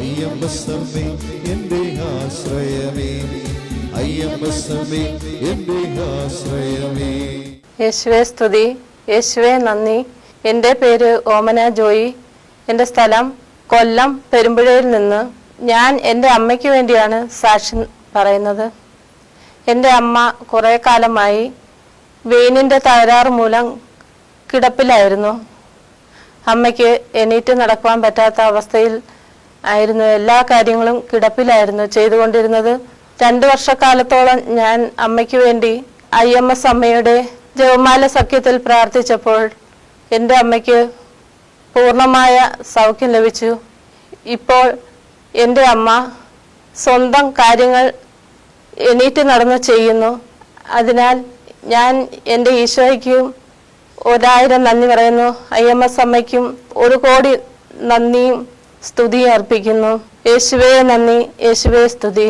അയ്യമ്പസമ്മേ എന്റെ ആശ്രയമേ. അയ്യമ്പസമ്മേ എന്റെ ആശ്രയമേ. യേശുവേ സ്തുതി. യേശുവേ നന്ദി. എന്റെ പേര് ഓമന ജോയി. എന്റെ സ്ഥലം കൊല്ലം പെരുമ്പുഴയിൽ നിന്ന് ഞാൻ എന്റെ അമ്മയ്ക്ക് വേണ്ടിയാണ് സാക്ഷി പറയുന്നത്. എന്റെ അമ്മ കുറേ കാലമായി വെയിനിന്റെ തകരാറ് മൂലം കിടപ്പിലായിരുന്നു. അമ്മയ്ക്ക് എണീറ്റ് നടക്കുവാൻ പറ്റാത്ത അവസ്ഥയിൽ ആയിരുന്നു. എല്ലാ കാര്യങ്ങളും കിടപ്പിലായിരുന്നു ചെയ്തുകൊണ്ടിരുന്നത്. രണ്ടു വർഷക്കാലത്തോളം ഞാൻ അമ്മയ്ക്ക് വേണ്ടി ഐ എം എസ് അമ്മയുടെ ജവമാല സഖ്യത്തിൽ പ്രാർത്ഥിച്ചപ്പോൾ എന്റെ അമ്മയ്ക്ക് പൂർണമായ സൗഖ്യം ലഭിച്ചു. ഇപ്പോൾ എന്റെ അമ്മ സ്വന്തം കാര്യങ്ങൾ എണീറ്റ് നടന്ന് ചെയ്യുന്നു. അതിനാൽ ഞാൻ എന്റെ ഈശോയ്ക്കും ഒരായിരം നന്ദി പറയുന്നു. ഐ എം എസ് അമ്മയ്ക്കും ഒരു കോടി നന്ദിയും സ്തുതിയും അർപ്പിക്കുന്നു. യേശുവേ നന്ദി. യേശുവേ സ്തുതി.